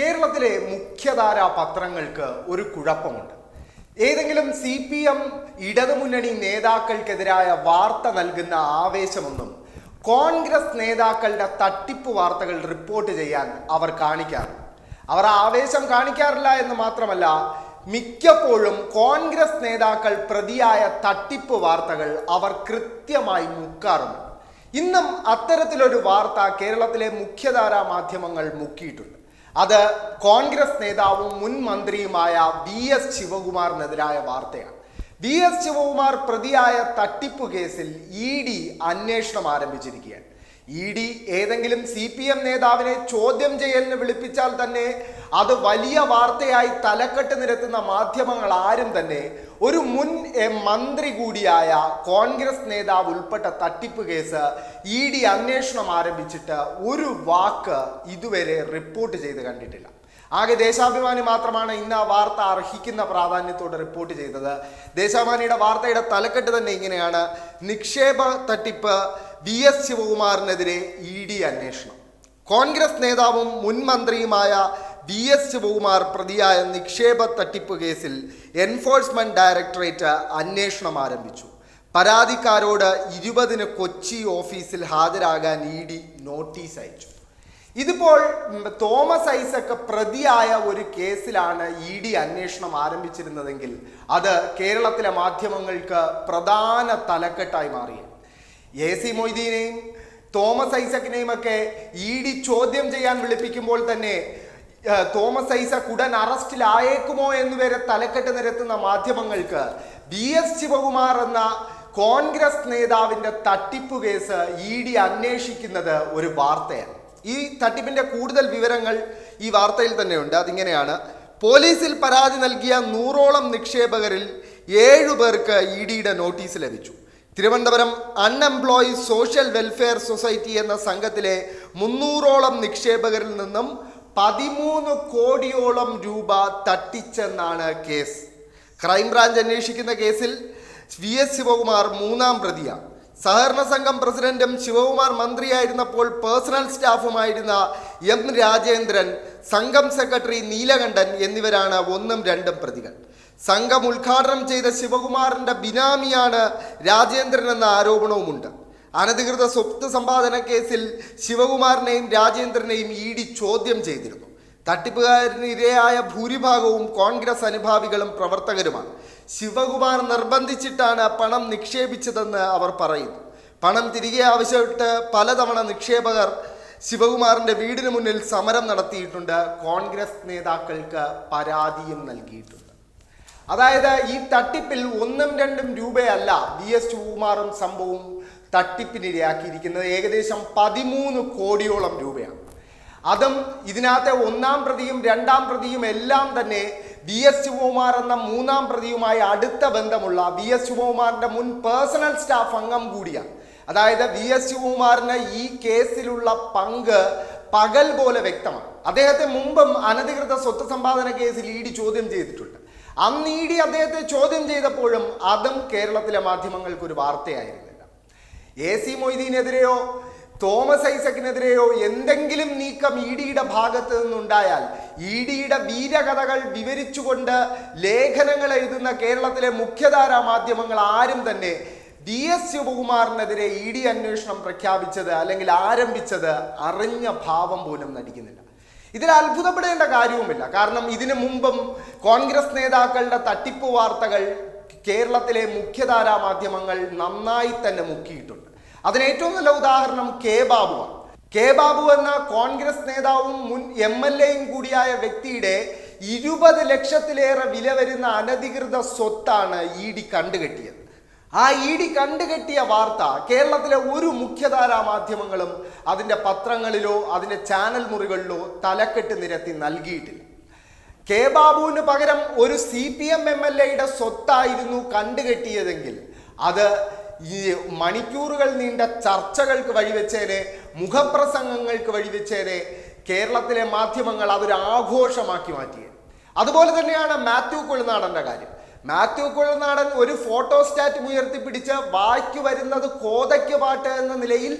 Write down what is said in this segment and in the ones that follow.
കേരളത്തിലെ മുഖ്യധാരാ പത്രങ്ങൾക്ക് ഒരു കുഴപ്പമുണ്ട്. ഏതെങ്കിലും സി പി എം ഇടതുമുന്നണി നേതാക്കൾക്കെതിരായ വാർത്ത നൽകുന്ന ആവേശമൊന്നും കോൺഗ്രസ് നേതാക്കളുടെ തട്ടിപ്പ് വാർത്തകൾ റിപ്പോർട്ട് ചെയ്യാൻ അവർ കാണിക്കാറില്ല. അവർ ആവേശം കാണിക്കാറില്ല എന്ന് മാത്രമല്ല മിക്കപ്പോഴും കോൺഗ്രസ് നേതാക്കൾ പ്രതിയായ തട്ടിപ്പ് വാർത്തകൾ അവർ കൃത്യമായി മുക്കാറുണ്ട് ഇന്നും അത്തരത്തിലൊരു വാർത്ത കേരളത്തിലെ മുഖ്യധാരാ മാധ്യമങ്ങൾ മുക്കിയിട്ടുണ്ട്. അത് കോൺഗ്രസ് നേതാവും മുൻ മന്ത്രിയുമായ വി എസ് ശിവകുമാറിനെതിരായ വാർത്തയാണ്. വി എസ് ശിവകുമാർ പ്രതിയായ തട്ടിപ്പ് കേസിൽ ഇ ഡി അന്വേഷണം ആരംഭിച്ചിരിക്കുകയാണ്. ഇ ഡി ഏതെങ്കിലും സി പി എം നേതാവിനെ ചോദ്യം ചെയ്യലിന് വിളിപ്പിച്ചാൽ തന്നെ അത് വലിയ വാർത്തയായി തലക്കെട്ട് നിരത്തുന്ന മാധ്യമങ്ങൾ ആരും തന്നെ ഒരു മുൻ മന്ത്രി കൂടിയായ കോൺഗ്രസ് നേതാവ് ഉൾപ്പെട്ട തട്ടിപ്പ് കേസ് ഇ ഡി അന്വേഷണം ആരംഭിച്ചിട്ട് ഒരു വാക്ക് ഇതുവരെ റിപ്പോർട്ട് ചെയ്ത് കണ്ടിട്ടില്ല. ആകെ ദേശാഭിമാനി മാത്രമാണ് ഇന്ന് ആ വാർത്ത അർഹിക്കുന്ന പ്രാധാന്യത്തോടെ റിപ്പോർട്ട് ചെയ്തത്. ദേശാഭിമാനിയുടെ വാർത്തയുടെ തലക്കെട്ട് തന്നെ ഇങ്ങനെയാണ്. നിക്ഷേപ തട്ടിപ്പ് വി എസ് ശിവകുമാറിനെതിരെ ഇ ഡി അന്വേഷണം. കോൺഗ്രസ് നേതാവും മുൻ മന്ത്രിയുമായ വി എസ് ശിവകുമാർ പ്രതിയായ നിക്ഷേപ തട്ടിപ്പ് കേസിൽ എൻഫോഴ്സ്മെന്റ് ഡയറക്ടറേറ്റ് അന്വേഷണം ആരംഭിച്ചു. പരാതിക്കാരോട് ഇരുപതിന് കൊച്ചി ഓഫീസിൽ ഹാജരാകാൻ ഇ ഡി നോട്ടീസ് അയച്ചു. ഇതിപ്പോൾ തോമസ് ഐസക് പ്രതിയായ ഒരു കേസിലാണ് ഇ ഡി അന്വേഷണം ആരംഭിച്ചിരുന്നതെങ്കിൽ അത് കേരളത്തിലെ മാധ്യമങ്ങൾക്ക് പ്രധാന തലക്കെട്ടായി മാറിയ എ സി മൊയ്തീനെയും തോമസ് ഐസക്കിനെയും ഒക്കെ ഇ ഡി ചോദ്യം ചെയ്യാൻ വിളിപ്പിക്കുമ്പോൾ തന്നെ തോമസ് ഐസക് ഉടൻ അറസ്റ്റിലായേക്കുമോ എന്ന് വരെ തലക്കെട്ട് നിരത്തുന്ന മാധ്യമങ്ങൾക്ക് ബി എസ് ശിവകുമാർ എന്ന കോൺഗ്രസ് നേതാവിന്റെ തട്ടിപ്പ് കേസ് ഇ ഡി അന്വേഷിക്കുന്നത് ഒരു വാർത്തയാണ്. ഈ തട്ടിപ്പിന്റെ കൂടുതൽ വിവരങ്ങൾ ഈ വാർത്തയിൽ തന്നെയുണ്ട്. അതിങ്ങനെയാണ്. പോലീസിൽ പരാതി നൽകിയ നൂറോളം നിക്ഷേപകരിൽ ഏഴു പേർക്ക് ഇ ഡിയുടെ നോട്ടീസ് ലഭിച്ചു. Thiruvananthapuram unemployee social welfare society എന്ന സംഘത്തിലെ മുന്നൂറോളം നിക്ഷേപകരിൽ നിന്നും പതിമൂന്ന് കോടിയോളം രൂപ തട്ടിച്ചെന്നാണ് കേസ്. ക്രൈംബ്രാഞ്ച് അന്വേഷിക്കുന്ന കേസിൽ വി എസ് ശിവകുമാർ മൂന്നാം പ്രതിയാണ് സഹകരണ സംഘം പ്രസിഡന്റും ശിവകുമാർ മന്ത്രിയായിരുന്നപ്പോൾ പേഴ്സണൽ സ്റ്റാഫുമായിരുന്ന എം രാജേന്ദ്രൻ സംഘം സെക്രട്ടറി നീലകണ്ഠൻ എന്നിവരാണ് ഒന്നും രണ്ടും പ്രതികൾ. സംഘം ഉദ്ഘാടനം ചെയ്ത ശിവകുമാറിന്റെ ബിനാമിയാണ് രാജേന്ദ്രൻ എന്ന ആരോപണവുമുണ്ട്. അനധികൃത സ്വത്ത് സമ്പാദന കേസിൽ ശിവകുമാറിനെയും രാജേന്ദ്രനെയും ഇ ഡി ചോദ്യം ചെയ്തിരുന്നു. തട്ടിപ്പുകാരന് ഇരയായ ഭൂരിഭാഗവും കോൺഗ്രസ് അനുഭാവികളും പ്രവർത്തകരുമാണ്. ശിവകുമാർ നിർബന്ധിച്ചിട്ടാണ് പണം നിക്ഷേപിച്ചതെന്ന് അവർ പറയുന്നു. പണം തിരികെ ആവശ്യപ്പെട്ട് പലതവണ നിക്ഷേപകർ ശിവകുമാറിന്റെ വീടിന് മുന്നിൽ സമരം നടത്തിയിട്ടുണ്ട്. കോൺഗ്രസ് നേതാക്കൾക്ക് പരാതിയും നൽകിയിട്ടുണ്ട്. അതായത് ഈ തട്ടിപ്പിൽ ഒന്നും രണ്ടും രൂപയല്ല വി എസ് ശിവകുമാറും സംഭവവും തട്ടിപ്പിനിരയാക്കിയിരിക്കുന്നത് ഏകദേശം പതിമൂന്ന് കോടിയോളം രൂപയാണ്. അതും ഇതിനകത്തെ ഒന്നാം പ്രതിയും രണ്ടാം പ്രതിയും എല്ലാം തന്നെ വി എസ് ശിവകുമാർ എന്ന മൂന്നാം പ്രതിയുമായി അടുത്ത ബന്ധമുള്ള വി എസ് ശിവകുമാറിന്റെ മുൻ പേഴ്സണൽ സ്റ്റാഫ് അംഗം കൂടിയാണ്. അതായത് വി എസ് ശിവകുമാറിന് ഈ കേസിലുള്ള പങ്ക് പകൽ പോലെ വ്യക്തമാണ്. അദ്ദേഹത്തെ മുമ്പും അനധികൃത സ്വത്ത് സമ്പാദന കേസിൽ ഇ ഡി ചോദ്യം ചെയ്തിട്ടുണ്ട്. അന്ന് ഇ ഡി അദ്ദേഹത്തെ ചോദ്യം ചെയ്തപ്പോഴും അതും കേരളത്തിലെ മാധ്യമങ്ങൾക്ക് ഒരു വാർത്തയായിരുന്നില്ല. എ സി മൊയ്തീനെതിരെയോ തോമസ് ഐസക്കിനെതിരെയോ എന്തെങ്കിലും നീക്കം ഇ ഡിയുടെ ഭാഗത്ത് നിന്നുണ്ടായാൽ ഇ ഡിയുടെ വീരകഥകൾ വിവരിച്ചുകൊണ്ട് ലേഖനങ്ങൾ എഴുതുന്ന കേരളത്തിലെ മുഖ്യധാരാ മാധ്യമങ്ങൾ ആരും തന്നെ ഡി എസ് ശിവകുമാറിനെതിരെ ഇ ഡി അന്വേഷണം പ്രഖ്യാപിച്ചത് അല്ലെങ്കിൽ ആരംഭിച്ചത് അറിഞ്ഞ ഭാവം പോലും നടിക്കുന്നില്ല. ഇതിൽ അത്ഭുതപ്പെടേണ്ട കാര്യവുമില്ല. കാരണം ഇതിനു മുമ്പും കോൺഗ്രസ് നേതാക്കളുടെ തട്ടിപ്പ് വാർത്തകൾ കേരളത്തിലെ മുഖ്യധാരാ മാധ്യമങ്ങൾ നന്നായി തന്നെ മുക്കിയിട്ടുണ്ട്. അതിന് ഏറ്റവും നല്ല ഉദാഹരണം കെ ബാബുവാണ് കെ ബാബു എന്ന കോൺഗ്രസ് നേതാവും മുൻ എം എൽ എയും കൂടിയായ വ്യക്തിയുടെ ഇരുപത് ലക്ഷത്തിലേറെ വില വരുന്ന അനധികൃത സ്വത്താണ് ഇ ഡി കണ്ടുകെട്ടിയത്. ആ ഇ ഡി കണ്ടുകെട്ടിയ വാർത്ത കേരളത്തിലെ ഒരു മുഖ്യധാരാ മാധ്യമങ്ങളും അതിന്റെ പത്രങ്ങളിലോ അതിന്റെ ചാനൽ മുറികളിലോ തലക്കെട്ട് നിരത്തി നൽകിയിട്ടില്ല. കെ ബാബുവിന് പകരം ഒരു C P M M L എയുടെ സ്വത്തായിരുന്നു കണ്ടുകെട്ടിയതെങ്കിൽ അത് ഈ മണിക്കൂറുകൾ നീണ്ട ചർച്ചകൾക്ക് വഴിവെച്ചേനെ മുഖപ്രസംഗങ്ങൾക്ക് വഴിവെച്ചേനെ കേരളത്തിലെ മാധ്യമങ്ങൾ അതൊരു ആഘോഷമാക്കി മാറ്റിയത്. അതുപോലെ തന്നെയാണ് മാത്യു കൊളുനാടന്റെ കാര്യം. മാത്യു കുഴൽനാടൻ ഒരു ഫോട്ടോസ്റ്റാറ്റ് ഉയർത്തിപ്പിടിച്ച് വായ്ക്ക് വരുന്നത് കോതയ്ക്ക് പാട്ട് എന്ന നിലയിൽ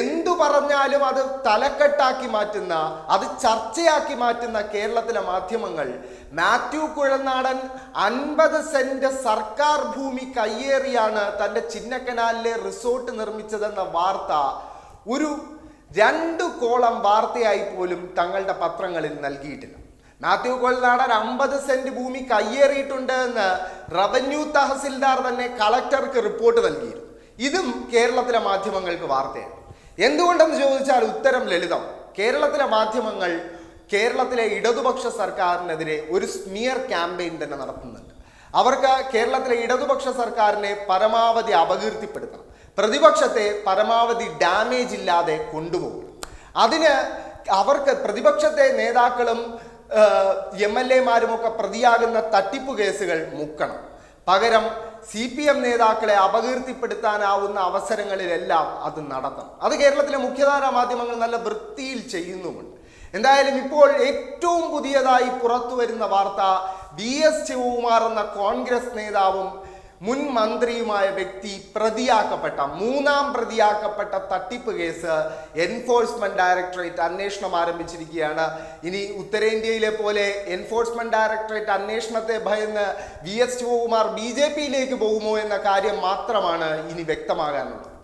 എന്തു പറഞ്ഞാലും അത് തലക്കെട്ടാക്കി മാറ്റുന്ന അത് ചർച്ചയാക്കി മാറ്റുന്ന കേരളത്തിലെ മാധ്യമങ്ങൾ. മാത്യു കുഴൽനാടൻ അൻപത് സെന്റ് സർക്കാർ ഭൂമി കയ്യേറിയാണ് തന്റെ ചിന്നക്കനാലിലെ റിസോർട്ട് നിർമ്മിച്ചതെന്ന വാർത്ത. ഒരു രണ്ട് കോളം വാർത്തയായി പോലും തങ്ങളുടെ പത്രങ്ങളിൽ നൽകിയിട്ടില്ല. മാത്യു കൊൽനാടൻ അമ്പത് സെന്റ് ഭൂമി കയ്യേറിയിട്ടുണ്ട് എന്ന് റവന്യൂ തഹസിൽദാർ തന്നെ കളക്ടർക്ക് റിപ്പോർട്ട് നൽകിയിരുന്നു. ഇതും കേരളത്തിലെ മാധ്യമങ്ങൾക്ക് വാർത്തയാണ്. എന്തുകൊണ്ടെന്ന് ചോദിച്ചാൽ ഉത്തരം ലളിതം. കേരളത്തിലെ മാധ്യമങ്ങൾ കേരളത്തിലെ ഇടതുപക്ഷ സർക്കാരിനെതിരെ ഒരു സ്മിയർ ക്യാമ്പയിൻ തന്നെ നടത്തുന്നുണ്ട്. അവർക്ക് കേരളത്തിലെ ഇടതുപക്ഷ സർക്കാരിനെ പരമാവധി അപകീർത്തിപ്പെടുത്തണം. പ്രതിപക്ഷത്തെ പരമാവധി ഡാമേജ് ഇല്ലാതെ കൊണ്ടുപോകണം. അതിന് അവർക്ക് പ്രതിപക്ഷത്തെ നേതാക്കളും എം എൽ എമാരുമൊക്കെ പ്രതിയാകുന്ന തട്ടിപ്പ് കേസുകൾ മുക്കണം. പകരം സി പി എം നേതാക്കളെ അപകീർത്തിപ്പെടുത്താനാവുന്ന അവസരങ്ങളിലെല്ലാം അത് നടത്തണം. അത് കേരളത്തിലെ മുഖ്യധാര മാധ്യമങ്ങൾ നല്ല വൃത്തിയിൽ ചെയ്യുന്നുമുണ്ട്. എന്തായാലും ഇപ്പോൾ ഏറ്റവും പുതിയതായി പുറത്തു വരുന്ന വാർത്ത ബി എസ് ശിവകുമാർ എന്ന കോൺഗ്രസ് നേതാവും മുൻ മന്ത്രിയുമായ വ്യക്തി പ്രതിയാക്കപ്പെട്ട മൂന്നാം പ്രതിയാക്കപ്പെട്ട തട്ടിപ്പ് കേസ് എൻഫോഴ്സ്മെന്റ് ഡയറക്ടറേറ്റ് അന്വേഷണം ആരംഭിച്ചിരിക്കുകയാണ്. ഇനി ഉത്തരേന്ത്യയിലെ പോലെ എൻഫോഴ്സ്മെന്റ് ഡയറക്ടറേറ്റ് അന്വേഷണത്തെ ഭയന്ന് V S Shivakumar B J പിയിലേക്ക് പോകുമോ എന്ന കാര്യം മാത്രമാണ് ഇനി വ്യക്തമാകാനുള്ളത്.